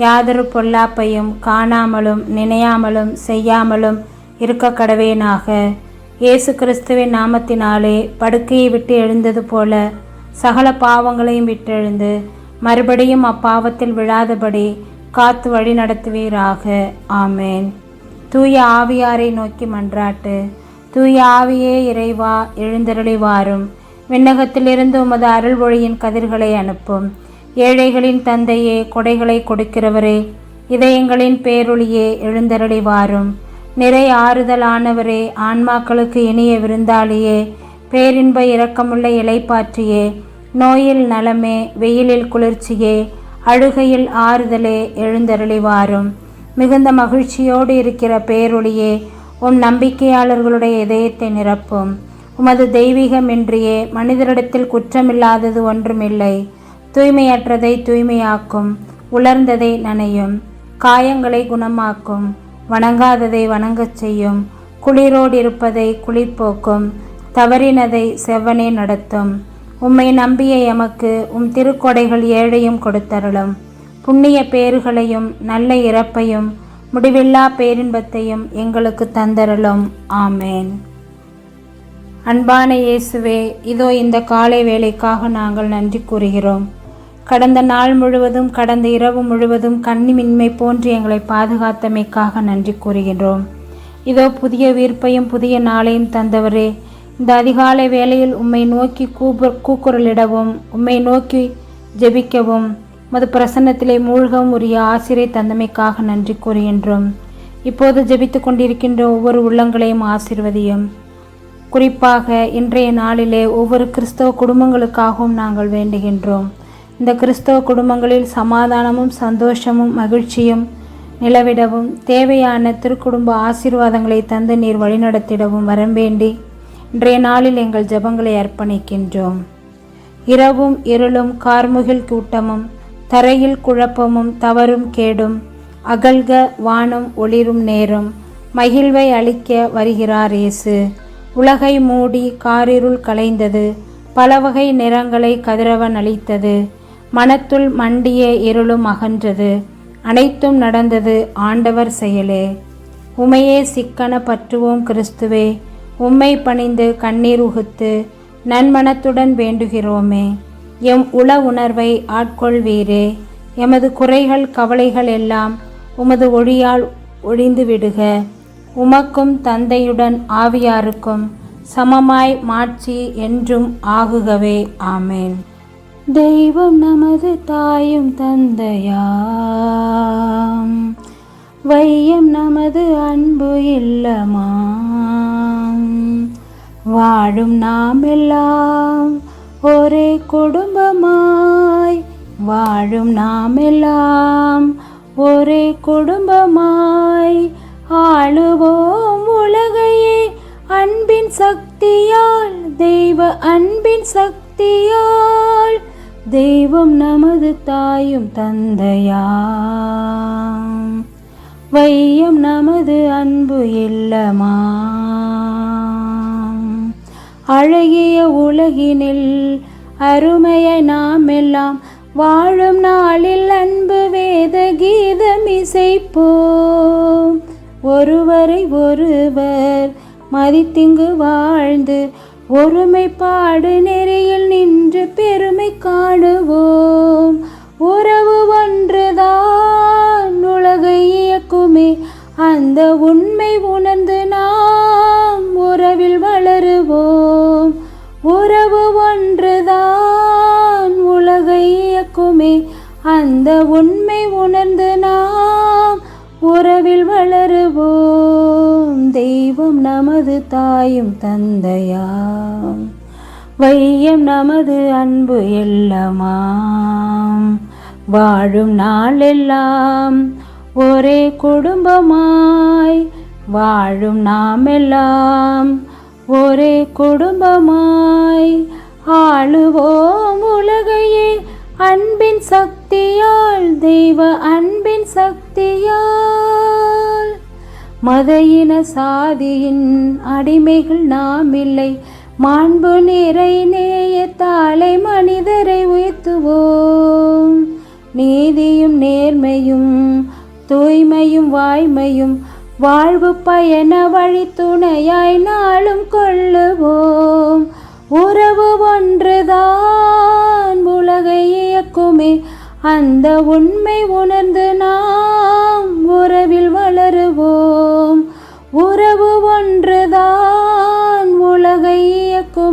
யாதொரு பொல்லாப்பையும் காணாமலும் நினையாமலும் செய்யாமலும் இருக்க கடவேனாக இயேசு கிறிஸ்துவின் நாமத்தினாலே படுக்கையை விட்டு எழுந்தது போல சகல பாவங்களையும் விட்டெழுந்து மறுபடியும் அப்பாவத்தில் விழாதபடி காத்து வழி நடத்துவீராக. ஆமேன். தூய ஆவியாரை நோக்கி மன்றாட்டு. தூய ஆவியே இறைவா எழுந்தருளி வாரும் விண்ணகத்திலிருந்து உமது அருள் ஒளியின் கதிர்களை அனுப்பும். ஏழைகளின் தந்தையே கொடைகளை கொடுக்கிறவரே இதயங்களின் பேரொழியே எழுந்தருளி வாரும் நிறை ஆறுதலானவரே ஆன்மாக்களுக்கு இனிய விருந்தாளியே பேரின்ப இரக்கமுள்ள இலைப்பாற்றியே நோயில் நலமே வெயிலில் குளிர்ச்சியே அழுகையில் ஆறுதலே எழுந்தருளி வாரும் மிகுந்த மகிழ்ச்சியோடு இருக்கிற பேரொழியே உம் நம்பிக்கையாளர்களுடைய இதயத்தை நிரப்பும். உமது தெய்வீகமின்றியே மனிதரிடத்தில் குற்றமில்லாதது ஒன்றுமில்லை. தூய்மையற்றதை தூய்மையாக்கும் உலர்ந்ததை நனையும் காயங்களை குணமாக்கும் வணங்காததை வணங்கச் செய்யும் குளிரோடு இருப்பதை குளிர்போக்கும் தவறினதை செவ்வனே நடத்தும். உம்மை நம்பிய எமக்கு உம் திருக்கொடைகள் ஏழையும் கொடுத்தருளும். புண்ணிய பேறுகளையும் நல்ல இறப்பையும் முடிவில்லா பேரின்பத்தையும் எங்களுக்கு தந்தருளும். ஆமேன். அன்பான இயேசுவே இதோ இந்த காலை வேலைக்காக நாங்கள் நன்றி கூறுகிறோம். கடந்த நாள் முழுவதும் கடந்த இரவு முழுவதும் கண்ணிமின்மை போன்று எங்களை பாதுகாத்தமைக்காக நன்றி கூறுகின்றோம். இதோ புதிய வீர்ப்பையும் புதிய நாளையும் தந்தவரே இந்த அதிகாலை வேளையில் உம்மை நோக்கி கூப கூக்குரலிடவும் உம்மை நோக்கி ஜெபிக்கவும் மது பிரசன்னத்திலே மூழ்கவும் உரிய ஆசிரியை தந்தமைக்காக நன்றி கூறுகின்றோம். இப்போது ஜெபித்து கொண்டிருக்கின்ற ஒவ்வொரு உள்ளங்களையும் ஆசிர்வதியும். குறிப்பாக இன்றைய நாளிலே ஒவ்வொரு கிறிஸ்தவ குடும்பங்களுக்காகவும் நாங்கள் வேண்டுகின்றோம். இந்த கிறிஸ்தவ குடும்பங்களில் சமாதானமும் சந்தோஷமும் மகிழ்ச்சியும் நிலவிடவும் தேவையான திருக்குடும்ப ஆசீர்வாதங்களை தந்து நீர் வழிநடத்திடவும் வரம்பேண்டி இன்றைய நாளில் எங்கள் ஜெபங்களை அர்ப்பணிக்கின்றோம். இரவும் இருளும் கார்முகில் கூட்டமும் தரையில் குழப்பமும் தவறும் கேடும் அகல்க வானம் ஒளிரும் நேரம் மகிழ்வை அளிக்க வருகிறார் இயேசு. உலகை மூடி காரிருள் கலைந்தது பலவகை நிறங்களை கதிரவன் அளித்தது மனத்துள் மண்டிய இருளும் அகன்றது. அனைத்தும் நடந்தது ஆண்டவர் செயலே. உமையே சிக்கன பற்றுவோம் கிறிஸ்துவே. உம்மை பணிந்து கண்ணீர் உகுத்து நன்மனத்துடன் வேண்டுகிறோமே. எம் உள உணர்வை ஆட்கொள்வீரே. எமது குறைகள் கவலைகள் எல்லாம் உமது ஒளியால் ஒழிந்து விடுக. உமக்கும் தந்தையுடன் ஆவியாருக்கும் சமமாய் மாட்சி என்றும் ஆகுகவே. ஆமேன். தெய்வம் நமது தாயும் தந்தையாம். வையம் நமது அன்பு இல்லமாம். வாழும் நாம் எல்லாம் ஒரே குடும்பமாய். வாழும் நாம் எல்லாம் ஒரே குடும்பமாய். ஆளுவோம் உலகையே அன்பின் சக்தியால் தெய்வ அன்பின் சக்தியால். தெய்வம் நமது தாயும் தந்தையாம் வையம் நமது அன்பு இல்லமா? அழகிய உலகினில் அருமையை நாம் எல்லாம் வாழும் நாளில் அன்பு வேத கீதம் இசைப்போம். ஒருவரை ஒருவர் மதித்திங்கு வாழ்ந்து ஒருமைப்பாடு நெறியில் நின்று பெருமை காணுவோம். உறவு ஒன்றுதான் உலகை இயக்குமே. அந்த உண்மை உணர்ந்து நாம் உறவில் வளருவோம். உறவு ஒன்றுதான் உலகை இயக்குமே. அந்த உண்மை உணர்ந்து நாம் உறவில் வளருவோம். தெய்வம் நமது தாயும் தந்தையாம். வையம் நமது அன்பு எல்லமாம் வாழும் நாளெல்லாம் ஒரே குடும்பமாய். வாழும் நாமெல்லாம் ஒரே குடும்பமாய். ஆளுவோம் உலகையே அன்பின் சக்தியால் தெய்வ அன்பின் சக்தியால். மத இன சாதியின் அடிமைகள் நாம் இல்லை மாண்பு நிறை நேயத்தாலை மனிதரை உயர்த்துவோம். நீதியும் நேர்மையும் தூய்மையும் வாய்மையும் வாழ்வு பயண வழி துணையாய் நாளும் கொள்ளுவோம். உறவு ஒன்றுதான் உலகை இயக்குமே. அந்த உண்மை உணர்ந்து நான்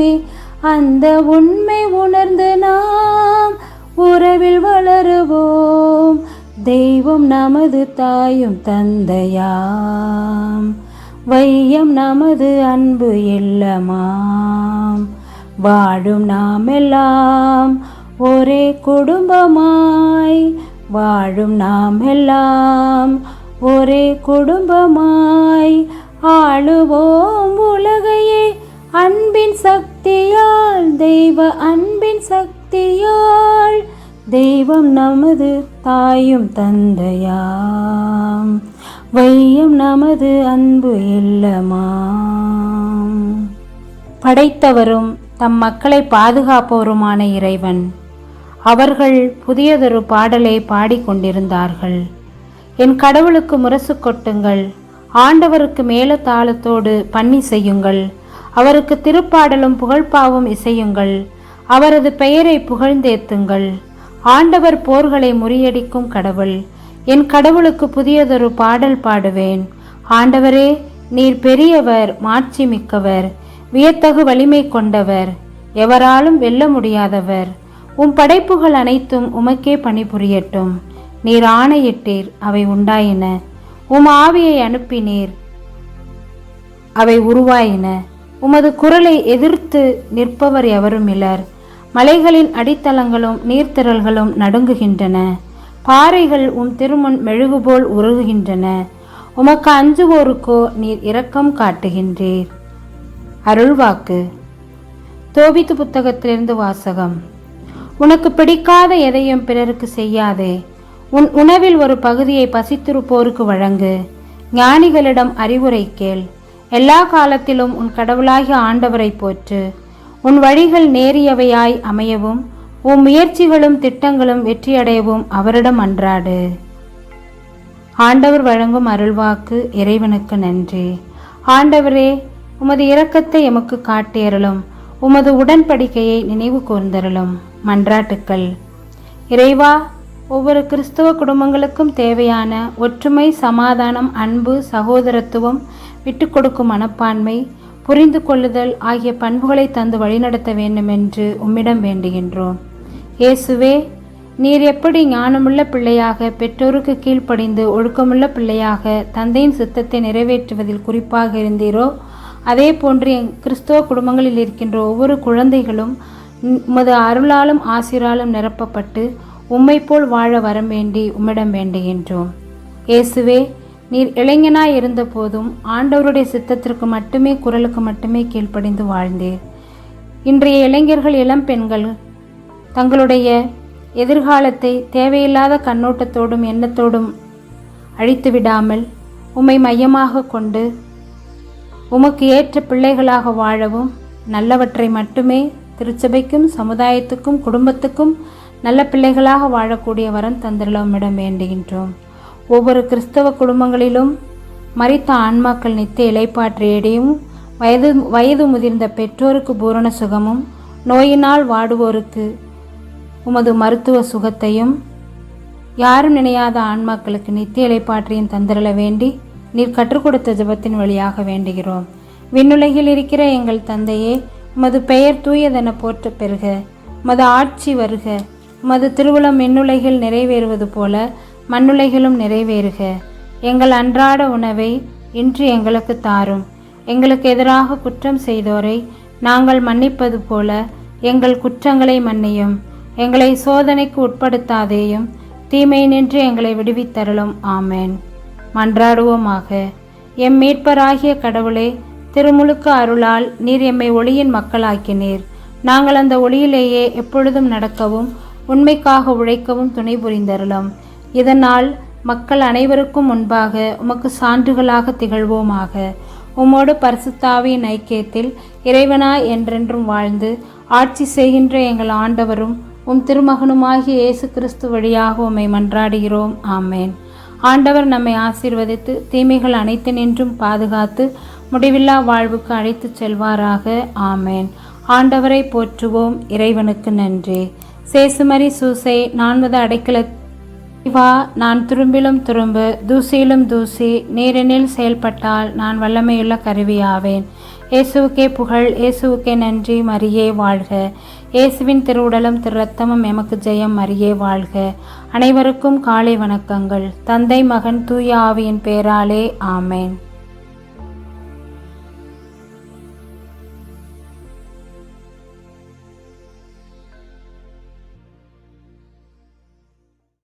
இயக்குமே அந்த உண்மை உணர்ந்து நாம் உறவில் வளருவோம். தெய்வம் நமது தாயும் தந்தையாம். வையம் நமது அன்பு இல்லமாம். வாழும் நாமெல்லாம் ஒரே குடும்பமாய். வாழும் நாமெல்லாம் ஒரே குடும்பமாய். ஆளுவோம் உலகையே அன்பின் சக்தியால் தெய்வ அன்பின் சக்தியால் தெய்வம் நமது தாயும் தந்தையாம். வையம் நமது அன்பு இல்லமாம். படைத்தவரும் தம் மக்களை பாதுகாப்பவருமான இறைவன். அவர்கள் புதியதொரு பாடலை பாடிக்கொண்டிருந்தார்கள் என் கடவுளுக்கு முரசு கொட்டுங்கள் ஆண்டவருக்கு மேல தாளத்தோடு பன்னி செய்யுங்கள் அவருக்கு திருப்பாடலும் புகழ்பாவும் இசையுங்கள். அவரது பெயரை புகழ்ந்தேத்துங்கள். ஆண்டவர் போர்களை முறியடிக்கும் கடவுள். என் கடவுளுக்கு புதியதொரு பாடல் பாடுவேன். ஆண்டவரே நீர் பெரியவர் மாட்சி மிக்கவர் வியத்தகு வலிமை கொண்டவர் எவராலும் வெல்ல முடியாதவர். உம் படைப்புகள் அனைத்தும் உமக்கே பணிபுரியட்டும். நீர் ஆணையிட்டீர் அவை உண்டாயின. உம் ஆவியை அனுப்பினீர் அவை உருவாயின. உமது குரலை எதிர்த்து நிற்பவர் எவரும் இலர் மலைகளின் அடித்தளங்களும் நீர்த்திரல்களும் நடுங்குகின்றன. பாறைகள் உன் திருமுன் மெழுகுபோல் உருகுகின்றன. உமக்கு அஞ்சுவோருக்கோ நீர் இரக்கம் காட்டுகின்றீர். அருள்வாக்கு. தோபித்து புத்தகத்திலிருந்து வாசகம். உனக்கு பிடிக்காத எதையும் பிறருக்கு செய்யாதே. உன் உணவில் ஒரு பகுதியை பசித்திருப்போருக்கு வழங்கு. ஞானிகளிடம் அறிவுரை கேள். எல்லா காலத்திலும் உன் கடவுளாகிய ஆண்டவரை போற்று. உன் வழிகள் நேரியவையாய் அமையவும் உன் முயற்சிகளும் திட்டங்களும் வெற்றியடையவும் அவரிடம் அன்றாடு. ஆண்டவர் வழங்கும் அருள்வாக்கு இறைவனுக்கு நன்றி. ஆண்டவரே உமது இரக்கத்தை எமக்கு காட்டியருளும் உமது உடன்படிக்கையை நினைவு கூர்ந்தருளும். மன்றாட்டுக்கள். இறைவா ஒவ்வொரு கிறிஸ்தவ குடும்பங்களுக்கும் தேவையான ஒற்றுமை சமாதானம் அன்பு சகோதரத்துவம் விட்டுக்கொடுக்கும் மனப்பான்மை புரிந்து கொள்ளுதல் ஆகிய பண்புகளை தந்து வழிநடத்த வேண்டும் என்று உம்மிடம் வேண்டுகின்றோம். இயேசுவே நீர் எப்படி ஞானமுள்ள பிள்ளையாக பெற்றோருக்கு கீழ்ப்படிந்து ஒழுக்கமுள்ள பிள்ளையாக தந்தையின் சித்தத்தை நிறைவேற்றுவதில் குறிப்பாக இருந்தீரோ அதே போன்று எங் கிறிஸ்தவ குடும்பங்களில் இருக்கின்ற ஒவ்வொரு குழந்தைகளும் உமது அருளாலும் ஆசிராலும் நிரப்பப்பட்டு உம்மை போல் வாழ வரம் வேண்டி உம்மிடம் வேண்டுகின்றோம் இயேசுவே நீர் இளைஞனாய் இருந்த போதும் ஆண்டவருடைய சித்தத்திற்கு மட்டுமே குரலுக்கு மட்டுமே கீழ்ப்படிந்து வாழ்ந்தீர். இன்றைய இளைஞர்கள் இளம் பெண்கள் தங்களுடைய எதிர்காலத்தை தேவையில்லாத கண்ணோட்டத்தோடும் எண்ணத்தோடும் அழித்து விடாமல் உம்மை மையமாக கொண்டு உமக்கு ஏற்ற பிள்ளைகளாக வாழவும் நல்லவற்றை மட்டுமே திருச்சபைக்கும் சமுதாயத்துக்கும் குடும்பத்துக்கும் நல்ல பிள்ளைகளாக வாழக்கூடிய வரம் தந்திரலமிடம் வேண்டுகின்றோம். ஒவ்வொரு கிறிஸ்தவ குடும்பங்களிலும் மறித்த ஆன்மாக்கள் நித்திய இலைப்பாற்றியடையும் வயது வயது முதிர்ந்த பெற்றோருக்கு பூரண சுகமும் நோயினால் வாடுவோருக்கு உமது மருத்துவ சுகத்தையும் யாரும் நினையாத ஆன்மாக்களுக்கு நித்திய இலைப்பாற்றியும் தந்திரல வேண்டி நீர் கற்றுக் கொடுத்த ஜெபத்தின் வழியாக வேண்டுகிறோம். விண்ணுலகில் இருக்கிற எங்கள் தந்தையே உமது பெயர் தூயதென போற்ற பெறுக. உமது ஆட்சி வருக. உமது திருவுளம் மின்னுலைகள் நிறைவேறுவது போல மண்ணுலைகளும் நிறைவேறுக. எங்கள் அன்றாட உணவை இன்று எங்களுக்கு தாரும். எங்களுக்கு எதிராக குற்றம் செய்தோரை நாங்கள் மன்னிப்பது போல எங்கள் குற்றங்களை மன்னியும். எங்களை சோதனைக்கு உட்படுத்தாதேயும் தீமை நின்று எங்களை விடுவித்தருளும். ஆமேன். மன்றாடுவோமாக. எம் மீட்பராகிய கடவுளே திருமுழுக்கு அருளால் நீர் எம்மை ஒளியின் மக்களாக்கினீர். நாங்கள் அந்த ஒளியிலேயே எப்பொழுதும் நடக்கவும் உண்மைக்காக உழைக்கவும் துணை புரிந்தருளும். இதனால் மக்கள் அனைவருக்கும் முன்பாக உமக்கு சான்றுகளாக திகழ்வோமாக. உம்மோடு பரிசுத்தாவியின் ஐக்கியத்தில் இறைவனா என்றென்றும் வாழ்ந்து ஆட்சி செய்கின்ற எங்கள் ஆண்டவரும் உம் திருமகனுமாகிய இயேசு கிறிஸ்து வழியாக உம்மை மன்றாடுகிறோம். ஆமேன். ஆண்டவர் நம்மை ஆசீர்வதித்து தீமைகள் அனைத்து நின்றும் பாதுகாத்து முடிவில்லா வாழ்வுக்கு அழைத்துச் செல்வாராக. ஆமேன். ஆண்டவரை போற்றுவோம். இறைவனுக்கு நன்றி. சேசுமரி சூசை நான்வது அடைக்கல. வா நான் துரும்பிலும் துரும்பு தூசியிலும் தூசி நீரினில் செயல்பட்டால் நான் வல்லமையுள்ள கருவியாவேன். இயேசுவுக்கே புகழ் இயேசுவுக்கே நன்றி மரியே வாழ்க. இயேசுவின் திருவுடலும் திரு ரத்தமும் எமக்கு ஜெயம் மரியே வாழ்க. அனைவருக்கும் காலை வணக்கங்கள். தந்தை மகன் தூய ஆவியின் பேராலே ஆமேன்.